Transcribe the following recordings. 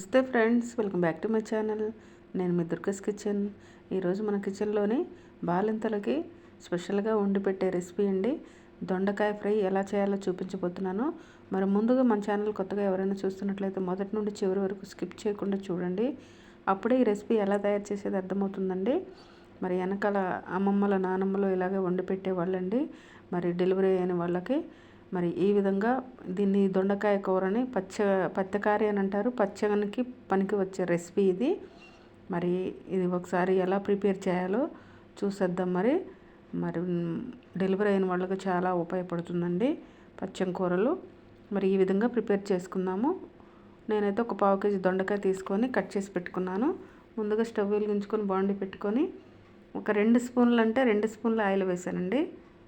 నమస్తే friends welcome back to my channel. నేను మీ దుర్గస్ కిచెన్. ఈరోజు మన కిచెన్లోని బాలింతలకి స్పెషల్గా వండి పెట్టే రెసిపీ అండి. దొండకాయ ఫ్రై ఎలా చేయాలో చూపించబోతున్నాను. మరి ముందుగా మన ఛానల్ కొత్తగా ఎవరైనా చూస్తున్నట్లయితే మొదటి నుండి చివరి వరకు స్కిప్ చేయకుండా చూడండి. అప్పుడే ఈ రెసిపీ ఎలా తయారు చేసేది అర్థమవుతుందండి. మరి వెనకాల అమ్మమ్మల నానమ్మలు ఇలాగే వండి పెట్టేవాళ్ళండి. మరి డెలివరీ అయిన వాళ్ళకి మరి ఈ విధంగా దీన్ని దొండకాయ కూరని పచ్చ పచ్చకారి అని అంటారు. పచ్చనికి పనికి వచ్చే రెసిపీ ఇది. మరి ఇది ఒకసారి ఎలా ప్రిపేర్ చేయాలో చూసేద్దాం మరి. మరి డెలివరీ అయిన వాళ్ళకి చాలా ఉపయోగపడుతుందండి పచ్చం కూరలు. మరి ఈ విధంగా ప్రిపేర్ చేసుకుందాము. నేనైతే ఒక పావు కేజీ దొండకాయ తీసుకొని కట్ చేసి పెట్టుకున్నాను. ముందుగా స్టవ్ వెలిగించుకొని బాండి పెట్టుకొని ఒక రెండు స్పూన్లు అంటే రెండు స్పూన్లు ఆయిల్ వేసానండి.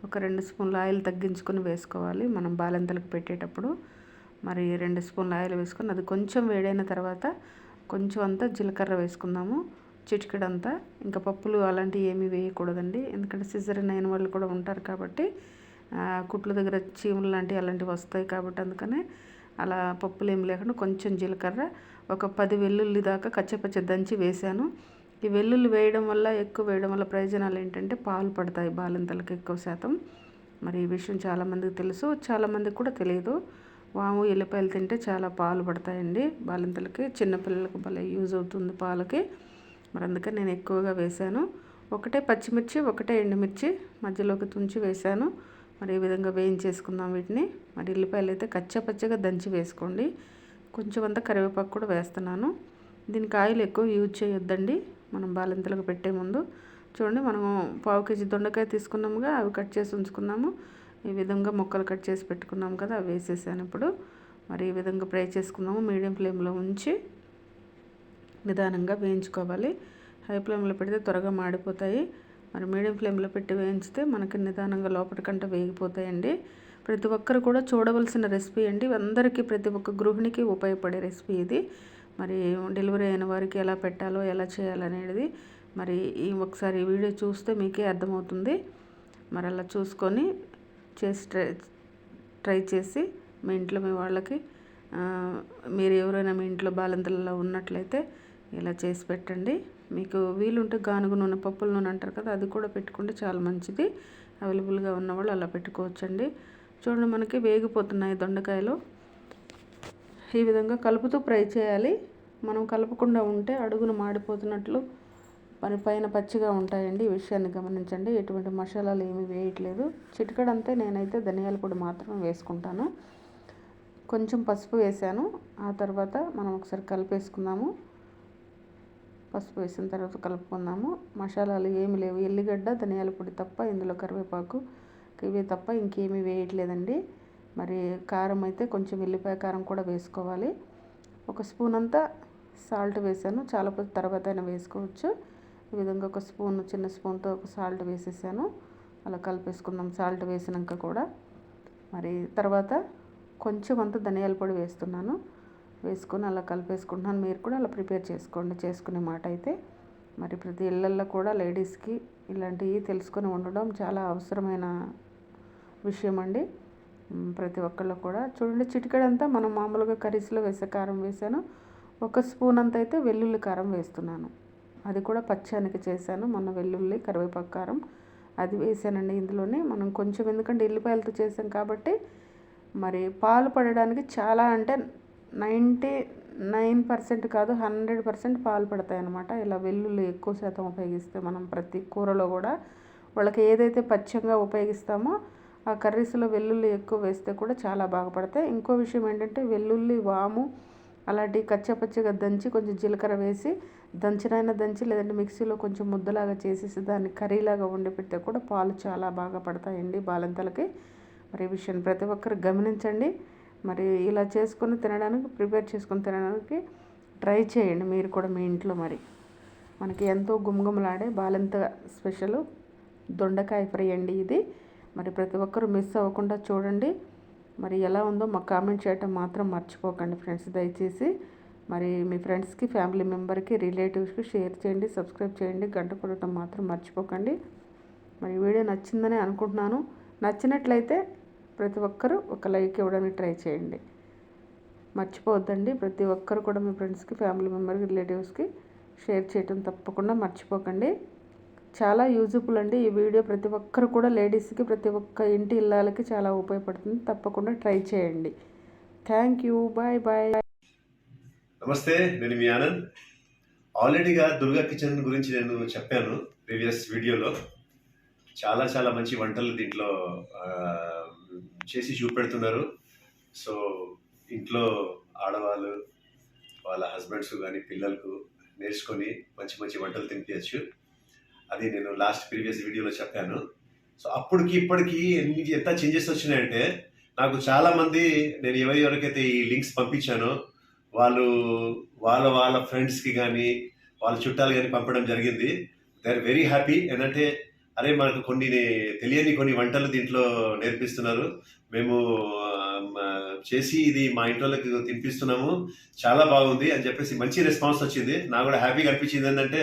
ఒక రెండు స్పూన్ల ఆయిల్ తగ్గించుకొని వేసుకోవాలి. మనం బాలెంతలకు పెట్టేటప్పుడు మరి రెండు స్పూన్ల ఆయిల్ వేసుకొని అది కొంచెం వేడైన తర్వాత కొంచెం అంతా జీలకర్ర వేసుకుందాము. చిటికెడంతా. ఇంకా పప్పులు అలాంటివి ఏమీ వేయకూడదండి. ఎందుకంటే సిజరన్ అయిన వాళ్ళు కూడా ఉంటారు కాబట్టి కుట్ల దగ్గర చీములు లాంటివి అలాంటివి వస్తాయి కాబట్టి అందుకనే అలా పప్పులు ఏమి లేకుండా కొంచెం జీలకర్ర. ఒక పది వెల్లుల్లి దాకా కచ్చపచ్చ దంచి వేసాను ఈ వెల్లుల్లి వేయడం వల్ల ఎక్కువ వేయడం వల్ల ప్రయోజనాలు ఏంటంటే పాలు పడతాయి బాలింతలకు ఎక్కువ శాతం. మరి ఈ విషయం చాలామందికి తెలుసు చాలామందికి కూడా తెలియదు. వాము ఎల్లిపాయలు తింటే చాలా పాలు పడతాయండి బాలింతలకి. చిన్నపిల్లలకు భలే యూజ్ అవుతుంది పాలకి. మరి అందుకని నేను ఎక్కువగా వేశాను. ఒకటే పచ్చిమిర్చి ఒకటే ఎండుమిర్చి మధ్యలోకి తుంచి వేశాను. మరి ఈ విధంగా వేయించేసుకుందాం వీటిని. మరి ఎల్లిపాయలు అయితే కచ్చపచ్చగా దంచి వేసుకోండి. కొంచెం అంతా కరివేపాకు కూడా వేస్తున్నాను. దీనికి ఆయిల్ ఎక్కువ యూజ్ చేయొద్దండి. మనం బాలింతలకు పెట్టే ముందు చూడండి మనము పావు కేజీ దొండకాయ తీసుకున్నాముగా అవి కట్ చేసి ఉంచుకున్నాము. ఈ విధంగా ముక్కలు కట్ చేసి పెట్టుకున్నాము కదా అవి వేసేసాను ఇప్పుడు. మరి ఈ విధంగా ఫ్రై చేసుకున్నాము మీడియం ఫ్లేమ్లో ఉంచి నిదానంగా వేయించుకోవాలి. హై ఫ్లేమ్లో పెడితే త్వరగా మాడిపోతాయి. మరి మీడియం ఫ్లేమ్లో పెట్టి వేయించితే మనకి నిదానంగా లోపలికంట వేగిపోతాయండి. ప్రతి ఒక్కరు కూడా చూడవలసిన రెసిపీ అండి. అందరికీ ప్రతి ఒక్క గృహిణికి ఉపయోగపడే రెసిపీ ఇది. మరి డెలివరీ అయిన వారికి ఎలా పెట్టాలో ఎలా చేయాలనేది మరి ఈ ఒకసారి వీడియో చూస్తే మీకే అర్థమవుతుంది. మరి అలా చూసుకొని చేసి ట్రై ట్రై చేసి మీ ఇంట్లో మీ వాళ్ళకి మీరు ఎవరైనా మీ ఇంట్లో బాలంతలలో ఉన్నట్లయితే ఇలా చేసి పెట్టండి. మీకు వీలుంటే గానుగు నూనె పప్పుల నూనె అంటారు కదా అది కూడా పెట్టుకుంటే చాలా మంచిది. అవైలబుల్గా ఉన్నవాళ్ళు అలా పెట్టుకోవచ్చండి. చూడండి మనకి వేగిపోతున్నాయి దొండకాయలు. ఈ విధంగా కలుపుతూ ఫ్రై చేయాలి. మనం కలపకుండా ఉంటే అడుగును మాడిపోతున్నట్లు పని పైన పచ్చిగా ఉంటాయండి. ఈ విషయాన్ని గమనించండి. ఎటువంటి మసాలాలు ఏమీ వేయట్లేదు. చిటికడంతే నేనైతే ధనియాల పొడి మాత్రం వేసుకుంటాను. కొంచెం పసుపు వేసాను. ఆ తర్వాత మనం ఒకసారి కలిపేసుకుందాము. పసుపు వేసిన తర్వాత కలుపుకుందాము. మసాలాలు ఏమి లేవు. ఎల్లిగడ్డ ధనియాల పొడి తప్ప ఇందులో కరివేపాకు ఇవి తప్ప ఇంకేమీ వేయట్లేదండి. మరి కారం అయితే కొంచెం ఎల్లిపాయ కారం కూడా వేసుకోవాలి. ఒక స్పూన్ అంతా సాల్ట్ వేసాను. చాలా తర్వాత అయినా వేసుకోవచ్చు. ఈ విధంగా ఒక స్పూన్ చిన్న స్పూన్తో ఒక సాల్ట్ వేసేసాను. అలా కలిపేసుకుందాం. సాల్ట్ వేసినాక కూడా మరి తర్వాత కొంచెం అంత ధనియాల పొడి వేస్తున్నాను. వేసుకొని అలా కలిపేసుకుంటున్నాను. మీరు కూడా అలా ప్రిపేర్ చేసుకోండి. చేసుకునే మాట అయితే మరి ప్రతి ఇళ్ళల్లో కూడా లేడీస్కి ఇలాంటివి తెలుసుకొని ఉండడం చాలా అవసరమైన విషయం అండి ప్రతి ఒక్కళ్ళు కూడా. చూడండి చిటికెడంతా మనం మామూలుగా కర్రీస్లో వేసే కారం వేసాను. ఒక స్పూన్ అంత అయితే వెల్లుల్లి కారం వేస్తున్నాను. అది కూడా పచ్చానికి చేశాను. మొన్న వెల్లుల్లి కరివేపాకు కారం అది వేసానండి ఇందులోనే. మనం కొంచెం ఎందుకంటే ఎల్లిపాయలతో చేసాం కాబట్టి మరి పాలు పడడానికి చాలా అంటే నైంటీ నైన్ పర్సెంట్ కాదు హండ్రెడ్ పర్సెంట్ పాలు పడతాయి అన్నమాట ఇలా వెల్లుల్లి ఎక్కువ శాతం ఉపయోగిస్తే మనం ప్రతి కూరలో కూడా వాళ్ళకి ఏదైతే పచ్చంగా ఉపయోగిస్తామో ఆ కర్రీస్లో వెల్లుల్లి ఎక్కువ వేస్తే కూడా చాలా బాగుపడతాయి. ఇంకో విషయం ఏంటంటే వెల్లుల్లి వాము అలాంటి కచ్చపచ్చగా దంచి కొంచెం జీలకర్ర వేసి దంచినైనా దంచి లేదంటే మిక్సీలో కొంచెం ముద్దలాగా చేసేసి దాన్ని కర్రీలాగా వండి పెడితే కూడా పాలు చాలా బాగా పడతాయండి బాలంతలకి. మరి ఈ ప్రతి ఒక్కరు గమనించండి. మరి ఇలా చేసుకొని తినడానికి ప్రిపేర్ చేసుకొని తినడానికి ట్రై చేయండి మీరు కూడా మీ ఇంట్లో మరి. మనకి ఎంతో గుమగుమలాడే బాలింత స్పెషల్ దొండకాయ ఫ్రై అండి ఇది. మరి ప్రతి ఒక్కరూ మిస్ అవ్వకుండా చూడండి. మరి ఎలా ఉందో మాకు కామెంట్ చేయటం మాత్రం మర్చిపోకండి ఫ్రెండ్స్ దయచేసి మరి మీ ఫ్రెండ్స్కి ఫ్యామిలీ మెంబర్కి రిలేటివ్స్కి షేర్ చేయండి సబ్స్క్రైబ్ చేయండి గంట కొట్టడం మాత్రం మర్చిపోకండి. మరి వీడియో నచ్చిందని అనుకుంటున్నాను. నచ్చినట్లయితే ప్రతి ఒక్కరూ ఒక లైక్ ఇవ్వడానికి ట్రై చేయండి. మర్చిపోవద్దండి. ప్రతి ఒక్కరు కూడా మీ ఫ్రెండ్స్కి ఫ్యామిలీ మెంబర్కి రిలేటివ్స్కి షేర్ చేయటం తప్పకుండా మర్చిపోకండి. చాలా యూజ్ఫుల్ అండి. ఈ వీడియో ప్రతి ఒక్కరు కూడా లేడీస్కి ప్రతి ఒక్క ఇంటి ఇళ్ళకి చాలా ఉపయోగపడుతుంది. తప్పకుండా ట్రై చేయండి. Thank you. Bye bye. నమస్తే నేను మీ ఆనంద్. ఆల్రెడీగా దుర్గా కిచెన్ గురించి నేను చెప్పాను ప్రీవియస్ వీడియోలో. చాలా చాలా మంచి వంటలు దీంట్లో చేసి చూపెడుతున్నారు. సో ఇంట్లో ఆడవాళ్ళు వాళ్ళ హస్బెండ్స్ కానీ పిల్లలకు నేర్చుకొని మంచి మంచి వంటలు తినిపించచ్చు అది నేను లాస్ట్ ప్రీవియస్ వీడియోలో చెప్పాను. సో అప్పటికి ఇప్పటికి ఎన్ని ఎంత చేంజెస్ వచ్చినాయంటే నాకు చాలామంది నేను ఎవరి ఎవరికైతే ఈ లింక్స్ పంపించానో వాళ్ళు వాళ్ళ వాళ్ళ ఫ్రెండ్స్కి కానీ వాళ్ళ చుట్టాలు కానీ పంపడం జరిగింది. దే ఆర్ వెరీ హ్యాపీ ఏంటంటే అరే మనకు కొన్ని తెలియని కొన్ని వంటలు దీంట్లో నేర్పిస్తున్నారు. మేము చేసి ఇది మా ఇంట్లోకి తినిపిస్తున్నాము. చాలా బాగుంది అని చెప్పేసి మంచి రెస్పాన్స్ వచ్చింది. నాకు కూడా హ్యాపీగా అనిపించింది ఏంటంటే